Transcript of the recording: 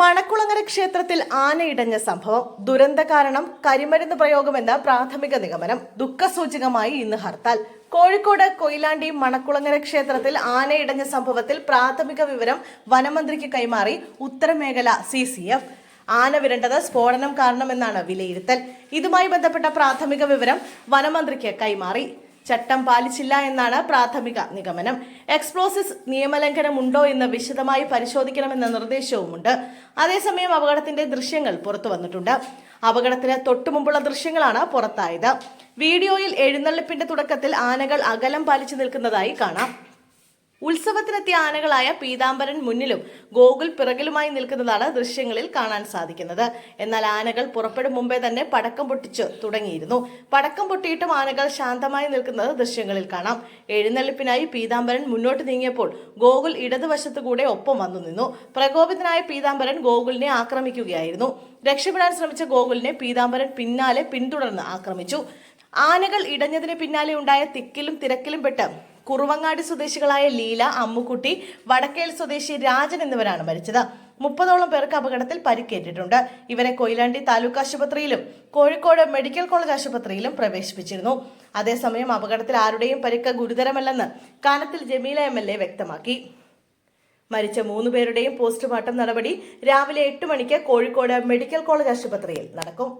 മണക്കുളങ്ങര ക്ഷേത്രത്തിൽ ആനയിടഞ്ഞ സംഭവം ദുരന്ത കാരണം കരിമരുന്ന് പ്രയോഗമെന്ന പ്രാഥമിക നിഗമനം ദുഃഖസൂചകമായി ഇന്ന് ഹർത്താൽ. കോഴിക്കോട് കൊയിലാണ്ടി മണക്കുളങ്ങര ക്ഷേത്രത്തിൽ ആനയിടഞ്ഞ സംഭവത്തിൽ പ്രാഥമിക വിവരം വനമന്ത്രിക്ക് കൈമാറി ഉത്തരമേഖല സി സി എഫ്. ആന വിരണ്ടത് സ്ഫോടനം കാരണമെന്നാണ് വിലയിരുത്തൽ. ഇതുമായി ബന്ധപ്പെട്ട പ്രാഥമിക വിവരം വനമന്ത്രിക്ക് കൈമാറി. ചട്ടം പാലിച്ചില്ല എന്നാണ് പ്രാഥമിക നിഗമനം. എക്സ്പ്ലോസിസ് നിയമലംഘനമുണ്ടോ എന്ന് വിശദമായി പരിശോധിക്കണമെന്ന നിർദ്ദേശവുമുണ്ട്. അതേസമയം അപകടത്തിന്റെ ദൃശ്യങ്ങൾ പുറത്തു വന്നിട്ടുണ്ട്. അപകടത്തിന് തൊട്ടുമുമ്പുള്ള ദൃശ്യങ്ങളാണ് പുറത്തായത്. വീഡിയോയിൽ എഴുന്നള്ളിപ്പിന്റെ തുടക്കത്തിൽ ആനകൾ അകലം പാലിച്ചു നിൽക്കുന്നതായി കാണാം. ഉത്സവത്തിനെത്തിയ ആനകളായ പീതാംബരൻ മുന്നിലും ഗോകുൽ പിറകിലുമായി നിൽക്കുന്നതാണ് ദൃശ്യങ്ങളിൽ കാണാൻ സാധിക്കുന്നത്. എന്നാൽ ആനകൾ പുറപ്പെടും മുമ്പേ തന്നെ പടക്കം പൊട്ടിച്ചു തുടങ്ങിയിരുന്നു. പടക്കം പൊട്ടിയിട്ടും ആനകൾ ശാന്തമായി നിൽക്കുന്നത് ദൃശ്യങ്ങളിൽ കാണാം. എഴുന്നള്ളിപ്പിനായി പീതാംബരൻ മുന്നോട്ട് നീങ്ങിയപ്പോൾ ഗോകുൽ ഇടതുവശത്തുകൂടെ ഒപ്പം വന്നു നിന്നു. പ്രകോപിതനായ പീതാംബരൻ ഗോകുലിനെ ആക്രമിക്കുകയായിരുന്നു. രക്ഷപ്പെടാൻ ശ്രമിച്ച ഗോകുലിനെ പീതാംബരൻ പിന്നാലെ പിന്തുടർന്ന് ആക്രമിച്ചു. ആനകൾ ഇടഞ്ഞതിന് പിന്നാലെ ഉണ്ടായ തിക്കിലും തിരക്കിലും പെട്ട് കുറുവങ്ങാടി സ്വദേശികളായ ലീല അമ്മുക്കുട്ടി വടക്കേൽ സ്വദേശി രാജൻ എന്നിവരാണ് മരിച്ചത്. മുപ്പതോളം പേർക്ക് അപകടത്തിൽ പരിക്കേറ്റിട്ടുണ്ട്. ഇവരെ കൊയിലാണ്ടി താലൂക്ക് ആശുപത്രിയിലും കോഴിക്കോട് മെഡിക്കൽ കോളേജ് ആശുപത്രിയിലും പ്രവേശിപ്പിച്ചിരുന്നു. അതേസമയം അപകടത്തിൽ ആരുടെയും പരിക്ക് ഗുരുതരമല്ലെന്ന് Kanathil Jameela M L A വ്യക്തമാക്കി. മരിച്ച മൂന്ന് പേരുടെയും പോസ്റ്റ്മോർട്ടം നടപടി രാവിലെ എട്ട് മണിക്ക് കോഴിക്കോട് മെഡിക്കൽ കോളേജ് ആശുപത്രിയിൽ നടക്കും.